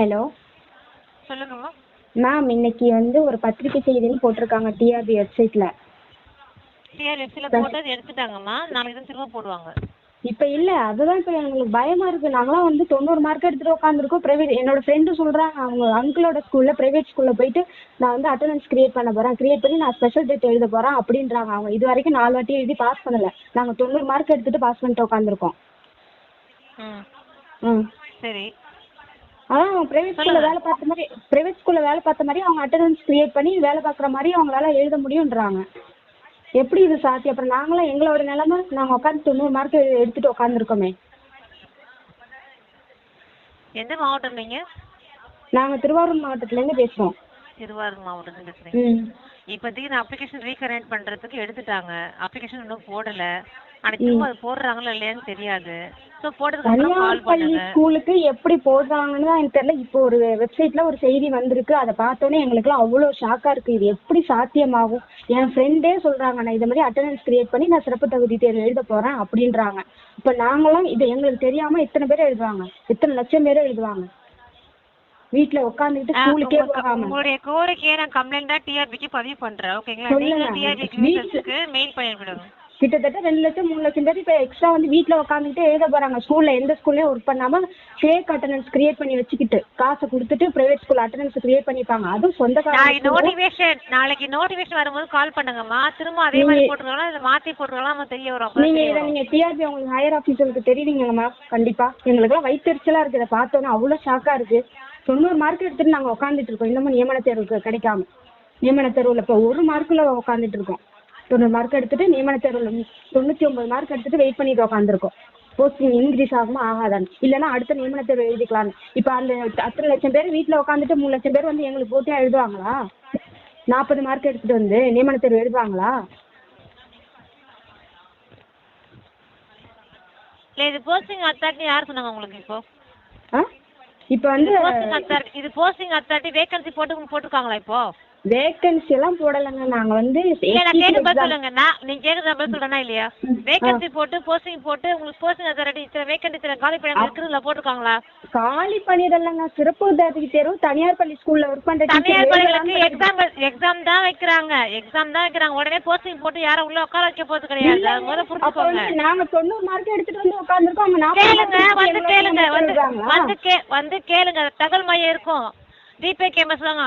Hello சொல்லுங்கம்மா. Ma'am இன்னைக்கு வந்து ஒரு பத்திரிக்கை செய்தின்னு போட்டிருக்காங்க டிஆர்பி வெப்சைட்டில் டிஆர் வெப்சைட்டில் போட்டது எடுத்துட்டாங்கம்மா. நாளைக்கு தான் திரும்ப போடுவாங்க. இப்போ இல்லை அதுதான் இப்போ எங்களுக்கு பயமாக இருக்குது நாங்களாம் வந்து தொண்ணூறு மார்க் எடுத்துகிட்டு உட்காந்துருக்கோம் ப்ரைவேட் என்னோட ஃப்ரெண்டு சொல்கிறாங்க அவங்க அங்கிளோட ஸ்கூலில் ப்ரைவேட் ஸ்கூலில் போயிட்டு நான் வந்து அட்டண்டன்ஸ் கிரியேட் பண்ண போகிறேன் கிரியேட் பண்ணி நான் ஸ்பெஷல் டேட் எழுத போகிறேன் அப்படின்றாங்க. அவங்க இது வரைக்கும் நாலு வாட்டி எழுதி பாஸ் பண்ணலை. நாங்கள் தொண்ணூறு மார்க் எடுத்துகிட்டு பாஸ் பண்ணிட்டு உட்காந்துருக்கோம் ம். சரி. அதான் அவங்க ப்ரைவேட் ஸ்கூலில் வேலை பார்த்த மாதிரி ப்ரைவேட் ஸ்கூலில் வேலை பார்த்த மாதிரி அவங்க அட்டண்டன்ஸ் கிரியேட் பண்ணி வேலை பார்க்குற மாதிரி அவங்களால எழுத முடியுன்றாங்க எப்படி இது சாத்தியம்? அப்புறம் நாங்களாம் எங்களோட நிலமை நாங்கள் உட்காந்து தொண்ணூறு மார்க் எடுத்துகிட்டு உட்காந்துருக்கோமே எந்த மாவட்டம் நீங்கள் நாங்கள் திருவாரூர் மாவட்டத்துலேருந்து பேசுகிறோம் திருவாரூர் மாவட்டத்தில் பேசுகிறீங்க ம். இப்போதைக்கு நான் அப்ளிகேஷன் ரீகனெக்ட் பண்ணுறதுக்கு எடுத்துட்டாங்க. அப்ளிகேஷன் இன்னும் போடலை. ஆனால் திரும்ப அது போடுறாங்களா இல்லையான்னு தெரியாது. ஸோ போட்டதுக்கு அப்புறம் தனியார் கால் பள்ளி பண்ணுங்க ஸ்கூலுக்கு எப்படி போடுறாங்கன்னு தான் எனக்கு தெரியல. இப்போ ஒரு வெப்சைட்டில் ஒரு செய்தி வந்திருக்கு. அதை பார்த்தோன்னே எங்களுக்குலாம் அவ்வளோ ஷாக்காக இருக்குது இது எப்படி சாத்தியமாகும்? என் ஃப்ரெண்டே சொல்கிறாங்க நான் இதை மாதிரி அட்டண்டன்ஸ் கிரியேட் பண்ணி நான் சிறப்பு தகுதி தேர்வு எழுத போகிறேன் அப்படின்றாங்க. இப்போ நாங்களாம் இது எங்களுக்கு தெரியாமல் இத்தனை பேர் எழுதுவாங்க. இத்தனை லட்சம் பேர் எழுதுவாங்க. வீட்டில் உட்காந்துக்கிட்டு ஆ, ஸ்கூலுக்கே உங்க- போகாமல் உங்களுடைய கோரிக்கையை நான் கம்ப்ளைண்டாக டிஆர்பிக்கு பதிவு பண்ணுறேன் ஓகேங்களா சொல்லுங்க. டிஆர்பிக்கு மெயில் பண்ணிவிடுங்க. கிட்டத்தட்ட ரெண்டு லட்சம் மூணு லட்சம் பேர் இப்போ எக்ஸ்ட்ரா வந்து வீட்டில் உட்காந்துக்கிட்டு எழுத போகிறாங்க ஸ்கூலில் எந்த ஸ்கூல்லையும் ஒர்க் பண்ணாமல் ஃபேக் அட்டண்டன்ஸ் கிரியேட் பண்ணி வச்சுக்கிட்டு காசை கொடுத்துட்டு ப்ரைவேட் ஸ்கூல் அட்டண்டன்ஸ் கிரியேட் பண்ணிப்பாங்க. அதுவும் சொந்தக்காரங்க நோட்டிஃபிகேஷன் நாளைக்கு நோட்டிஃபிகேஷன் வரும்போது கால் பண்ணுங்கம்மா. திரும்ப அதே மாதிரி போட்டுருக்கலாம் இல்லை மாற்றி நம்ம தெரிய வரும். நீங்கள் இதை நீங்கள் டிஆர்பி உங்களுக்கு ஹையர் ஆஃபீஸருக்கு தெரியுவீங்கம்மா கண்டிப்பாக எங்களுக்குலாம் வயிற்றுச்சலாக இருக்குது. இதை பார்த்தோன்னே அவ்வளோ ஷாக்காக இருக்குது தொண்ணூறு மார்க் எடுத்துட்டு நாங்கள் உட்காந்துட்டு இருக்கோம். இன்னமும் நியமன தேர்வுக்கு கிடைக்காம. நியமன தேர்வில் இப்போ ஒரு மார்க்கில் உட்காந்துட்டு இருக்கோம். தொண்ணூறு மார்க் எடுத்துட்டு நியமன தேர்வில் தொண்ணூற்றி ஒம்பது மார்க் எடுத்துட்டு வெயிட் பண்ணிட்டு உட்காந்துருக்கோம் போஸ்டிங் இன்க்ரீஸ் ஆகுமா ஆகாதான்னு. இல்லைன்னா அடுத்த நியமன தேர்வு எழுதிக்கலான்னு இப்போ அந்த அத்தனை லட்சம் பேர் வீட்டில் உட்காந்துட்டு மூணு லட்சம் பேர் வந்து எங்களுக்கு போட்டியாக எழுதுவாங்களா? நாற்பது மார்க் எடுத்துட்டு வந்து நியமன தேர்வு எழுதுவாங்களா இது போஸ்டிங் அத்தாரிட்டி யார் சொன்னாங்க உங்களுக்கு இப்போ? இப்போ வந்து போஸ்டிங் இது போஸ்டிங் அத்தாரிட்டி வேகன்சி போட்டு போட்டிருக்காங்களா இப்போ? வேகன்சி எல்லாம் போடலைங்க. நாங்கள் வந்து இல்லை நான் கேட்க பதில் exam- சொல்லுங்க. நான் நீங்கள் கேட்குற பதில் இல்லையா? வேகன்சி போட்டு போஸ்டிங் போட்டு உங்களுக்கு போஸ்டிங் அத்தாரிட்டி இத்தனை வேகன்சி இத்தனை காலி பணியிடம் இருக்குதுல போட்டிருக்காங்களா? காலி பண்ணிடலங்க சிறப்பு உதவி தேர்வு தனியார் பள்ளி ஸ்கூல்ல ஒர்க் பண்ற தனியார் பள்ளிகளுக்கு எக்ஸாம் எக்ஸாம் தான் வைக்கிறாங்க. எக்ஸாம் தான் வைக்கிறாங்க. உடனே போஸ்டிங் போட்டு யாரும் உள்ள உட்கார வைக்க போறது கிடையாது. அது முதல்ல புரிஞ்சுக்கோங்க. நாங்க தொண்ணூறு மார்க் எடுத்துட்டு வந்து உட்கார்ந்துருக்கோம். அவங்க கேளுங்க வந்து கேளுங்க? வந்து கே வந்து கேளுங்க. தகவல் மையம் இருக்கும். ஜிபே கேமஸ் வாங்க.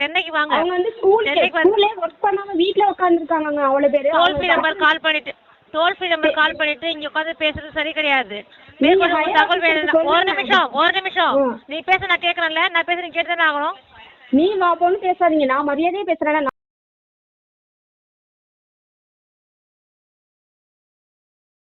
சென்னைக்கு வாங்க. அவங்க வந்து ஸ்கூல் ஸ்கூல்லே ஒர்க் பண்ணாம வீட்ல உட்கார்ந்துருக்காங்க அவ்வளவு பேரு. டோல் ஃப்ரீ நம்பர் கால் பண்ணிட்டு டோல் ஃப்ரீ நம்பர் கால் பண்ணிட்டு இங்க உட்காந்து பேசுறது சரி கிடையாது. தகவல் வேணும் ஒரு. நிமிஷம் ஒரு நிமிஷம். நீ பேச நான் கேட்கறேன்ல. நான் பேச நீ கேட்டு தானே ஆகணும். நீ வா போன்னு பேசாதீங்க. நான் மரியாதையே பேசுறேன்